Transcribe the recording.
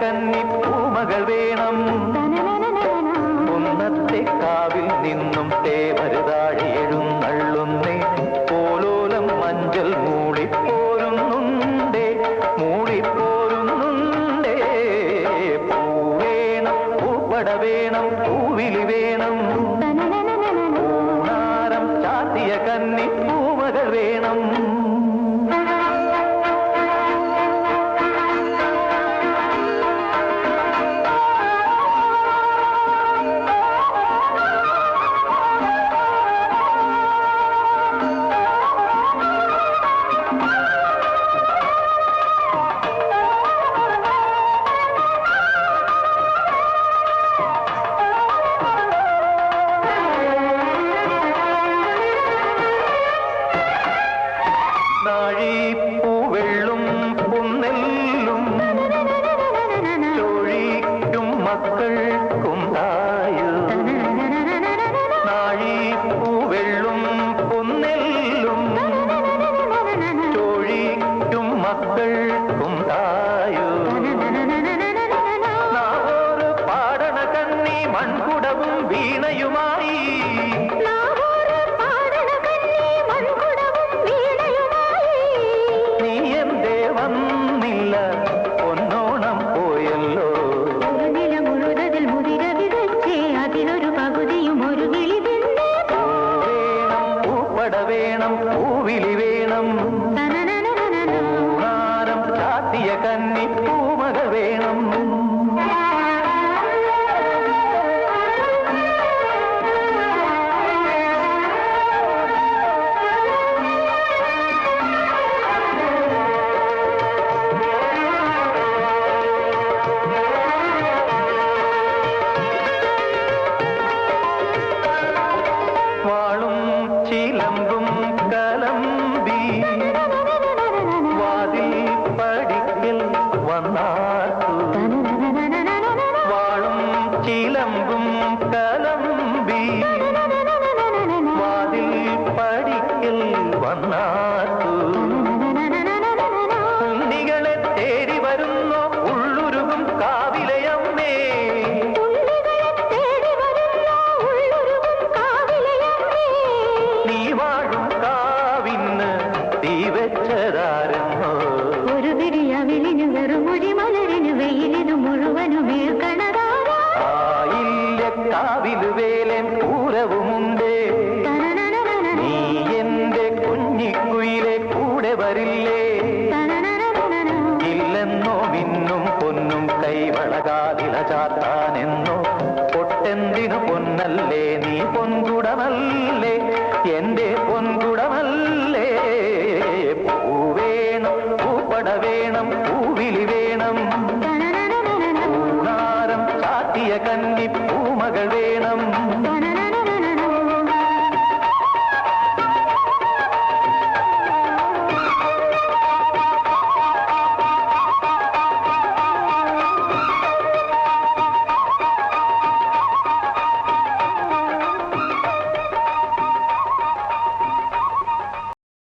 கன்னி பூமகள் வே. പട വേണം പൂവിളി വേണം. താരം ചാത്തിയ കന്നി വന്നാത്തു നിങ്ങളെ തേടി വരുന്നോ ഉള്ളുരുകും കാവിലയമ്മേ നീ വാഴും കാവിന്ന് തീ വെച്ചതാരെന്നോ ഒരു പിടി അവിലിനു വെറുമൊഴി മലരിനു വെയിലിനു മുഴുവനും വീഴ്ക്കണതാ ആയില്ല കാവിലുവേ അരചാത്താനെന്നോ പൊട്ടെന്തിനു പൊന്നല്ലേ? നീ പൊൻകുടമല്ലേ? എന്റെ പൊൻകുടമല്ലേ? പൂവേണം പൂപ്പട വേണം പൂവിളി വേണം. പൂനാരം ചാത്തിയ കന്നി പൂമകൾ വേണം.